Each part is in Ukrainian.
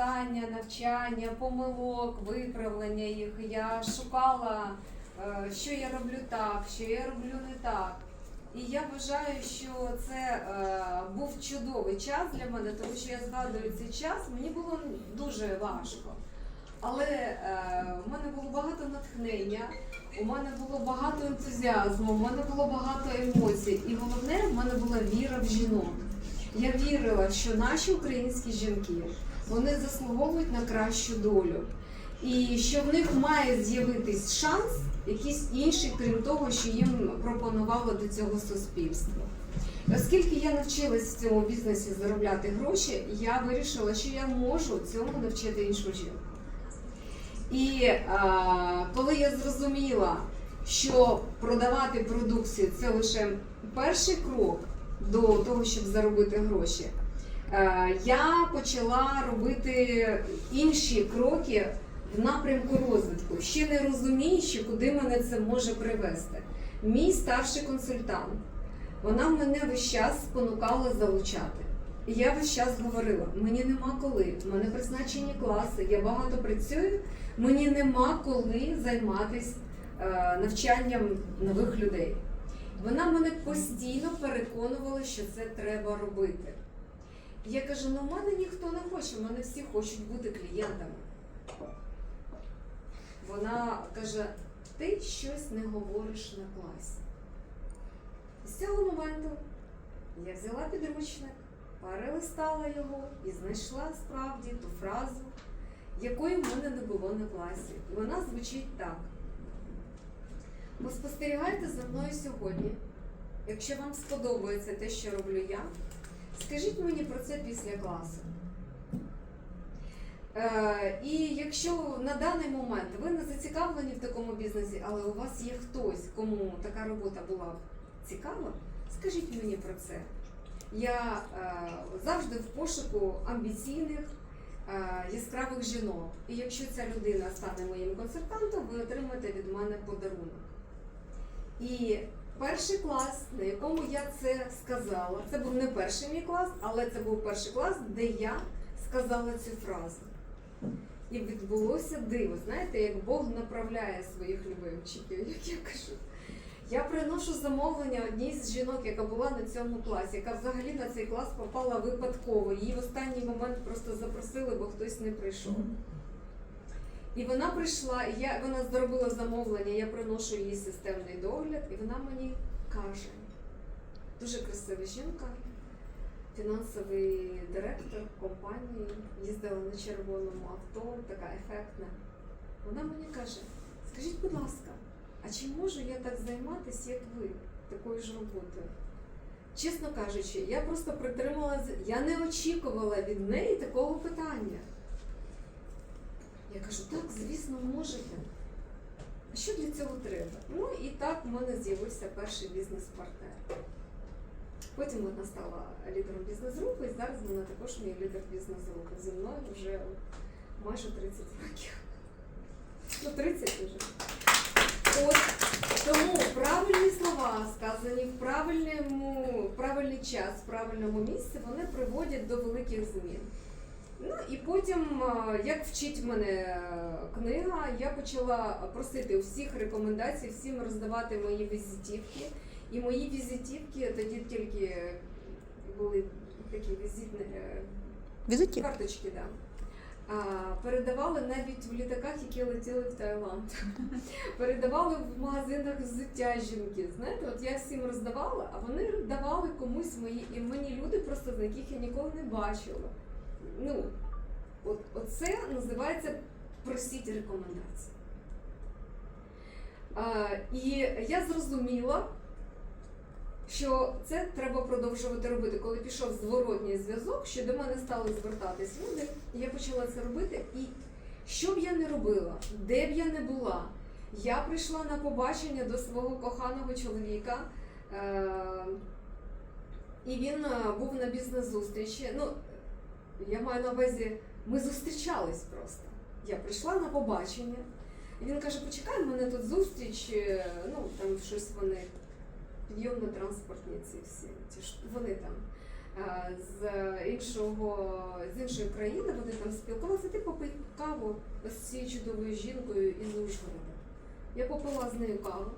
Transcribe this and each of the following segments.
Стання, навчання, помилок, виправлення їх. Я шукала, е, що я роблю так, що я роблю не так. І я вважаю, що це е, був чудовий час для мене, тому що я згадую цей час, мені було дуже важко. Але е, в мене було багато натхнення, у мене було багато ентузіазму, у мене було багато емоцій. І головне, в мене була віра в жінок. Я вірила, що наші українські жінки вони заслуговують на кращу долю. І що в них має з'явитись шанс, якийсь інший, крім того, що їм пропонувало до цього суспільство. Оскільки я навчилась в цьому бізнесі заробляти гроші, я вирішила, що я можу цьому навчити іншу жінку. І а, коли я зрозуміла, що продавати продукцію це лише перший крок до того, щоб заробити гроші, я почала робити інші кроки в напрямку розвитку, ще не розуміючи, куди мене це може привести. Мій старший консультант, вона мене весь час спонукала залучати. І я весь час говорила: мені нема коли, в мене призначені класи, я багато працюю, мені нема коли займатися е, навчанням нових людей. Вона мене постійно переконувала, що це треба робити. Я кажу, ну в мене ніхто не хоче, в мене всі хочуть бути клієнтами. Вона каже, ти щось не говориш на класі. І з цього моменту я взяла підручник, перелистала його і знайшла справді ту фразу, якої в мене не було на класі. І вона звучить так. Ви спостерігайте за мною сьогодні. Якщо вам сподобається те, що роблю я, скажіть мені про це після класу. Е, і якщо на даний момент ви не зацікавлені в такому бізнесі, але у вас є хтось, кому така робота була цікава, скажіть мені про це. Я е, завжди в пошуку амбіційних, е, яскравих жінок. І якщо ця людина стане моїм консультантом, ви отримаєте від мене подарунок. І перший клас, на якому я це сказала, це був не перший мій клас, але це був перший клас, де я сказала цю фразу. І відбулося диво. Знаєте, як Бог направляє своїх любимчиків, як я кажу. Я приношу замовлення одній з жінок, яка була на цьому класі, яка взагалі на цей клас попала випадково. Її в останній момент просто запросили, бо хтось не прийшов. І вона прийшла, і я, вона зробила замовлення, я приношу їй системний догляд, і вона мені каже, дуже красива жінка, фінансовий директор компанії, їздила на червоному авто, така ефектна. Вона мені каже: скажіть, будь ласка, а чи можу я так займатися, як ви, такою ж роботою? Чесно кажучи, я просто притримала, з- я не очікувала від неї такого питання. Я кажу, так, звісно, можете. Що для цього треба? Ну і так в мене з'явився перший бізнес-партнер. Потім вона стала лідером бізнес-групи, і зараз вона також мій лідер бізнес-групи. Зі мною вже майже 30 років. Ну, 30 вже. От тому правильні слова, сказані в правильному, правильний час, в правильному місці, вони приводять до великих змін. Ну і потім, як вчить мене е, книга, я почала просити у всіх рекомендацій, всім роздавати мої візитівки. І мої візитівки тоді тільки були такі візитні е, Візитів. карточки, да. А, передавали навіть в літаках, які летіли в Таїланд. Передавали в магазинах взуття жінки. Знаєте, от я всім роздавала, а вони давали комусь мої, і мені люди просто з яких я ніколи не бачила. Ну, от, оце називається просіть рекомендації. А, і я зрозуміла, що це треба продовжувати робити. Коли пішов зворотній зв'язок, що до мене стали звертатись люди, я почала це робити. І що б я не робила, де б я не була, я прийшла на побачення до свого коханого чоловіка. Е- і він е, був на бізнес-зустрічі. Ну, я маю на увазі, ми зустрічались просто. Я прийшла на побачення, і він каже: почекай, в мене тут зустріч, е, ну там щось вони підйомно-транспортні ці всі, ті вони там. е, з іншого з іншої країни. Вони там спілкувалися. Ти попий каву з цією чудовою жінкою із Ужгорода. Я попила з нею каву.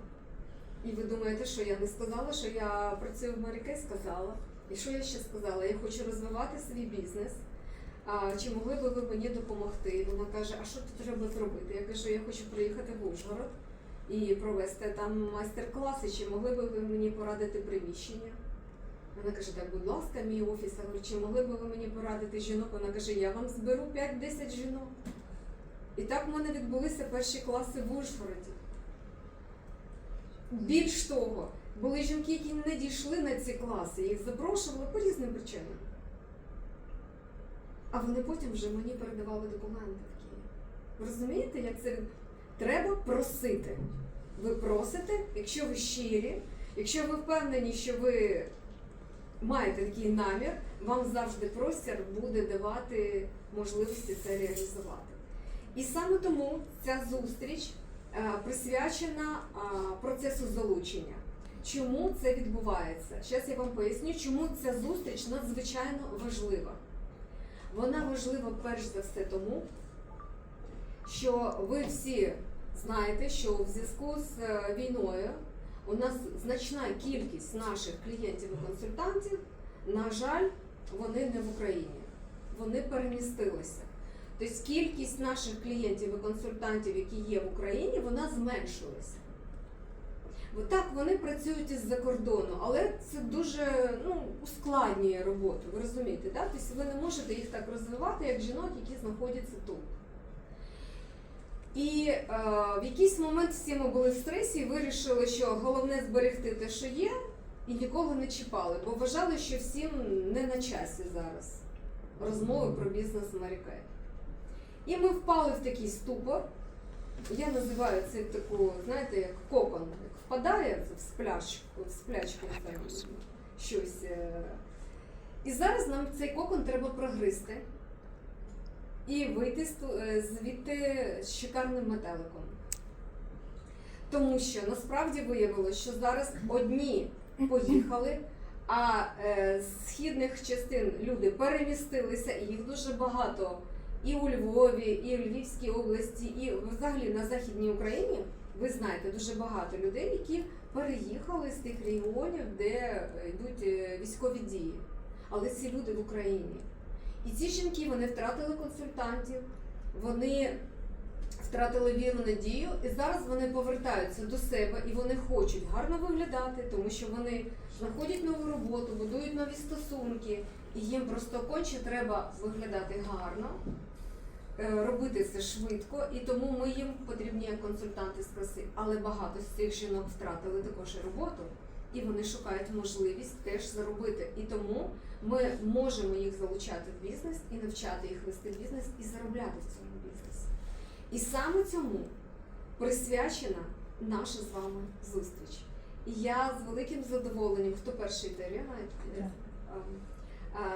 І ви думаєте, що я не сказала, що я працюю в Маріке, сказала. І що я ще сказала? Я хочу розвивати свій бізнес. Чи могли би ви мені допомогти? Вона каже, а що тут треба зробити? Я кажу, я хочу приїхати в Ужгород і провести там майстер-класи, чи могли би ви мені порадити приміщення? Вона каже, так, будь ласка, мій офіс. Я говорю, чи могли би ви мені порадити жінок? Вона каже, я вам зберу 5-10 жінок. І так в мене відбулися перші класи в Ужгороді. Більш того, були жінки, які не дійшли на ці класи, їх запрошували по різним причинам. А вони потім вже мені передавали документи Київ. Ви розумієте, як це треба просити. Ви просите, якщо ви щирі, якщо ви впевнені, що ви маєте такий намір, вам завжди простір буде давати можливості це реалізувати. І саме тому ця зустріч е, присвячена а, процесу залучення. Чому це відбувається? Зараз я вам поясню, чому ця зустріч надзвичайно важлива. Вона важлива перш за все тому, що ви всі знаєте, що в зв'язку з е, війною у нас значна кількість наших клієнтів і консультантів, на жаль, вони не в Україні, вони перемістилися. Тобто кількість наших клієнтів і консультантів, які є в Україні, вона зменшилася. Так вони працюють із-за кордону, але це дуже ну, ускладнює роботу. Ви розумієте, да? Тобто ви не можете їх так розвивати, як жінок, які знаходяться тут. І е, в якийсь момент всі ми були в стресі і вирішили, що головне зберегти те, що є, і нікого не чіпали, бо вважали, що всім не на часі зараз розмови про бізнес Марікай. І ми впали в такий ступор. Я називаю це таку, знаєте, як кокон, впадає в сплячку, в сплячку там, щось. е. І зараз нам цей кокон треба прогризти і вийти е, звідти з шикарним метеликом. Тому що насправді виявилося, що зараз одні поїхали, а е, з східних частин люди перемістилися, і їх дуже багато і у Львові, і в Львівській області, і взагалі на Західній Україні. Ви знаєте дуже багато людей, які переїхали з тих регіонів, де е, йдуть е, військові дії. Але ці люди в Україні. І ці жінки вони втратили консультантів, вони втратили віру надію, і зараз вони повертаються до себе і вони хочуть гарно виглядати, тому що вони знаходять нову роботу, будують нові стосунки, і їм просто конче треба виглядати гарно, робити це швидко, і тому ми їм потрібні як консультанти з краси. Але багато з цих жінок втратили також роботу, і вони шукають можливість теж заробити. І тому ми можемо їх залучати в бізнес і навчати їх вести бізнес і заробляти в цьому бізнесі. І саме цьому присвячена наша з вами зустріч. І я з великим задоволенням, хто перший йде, ем,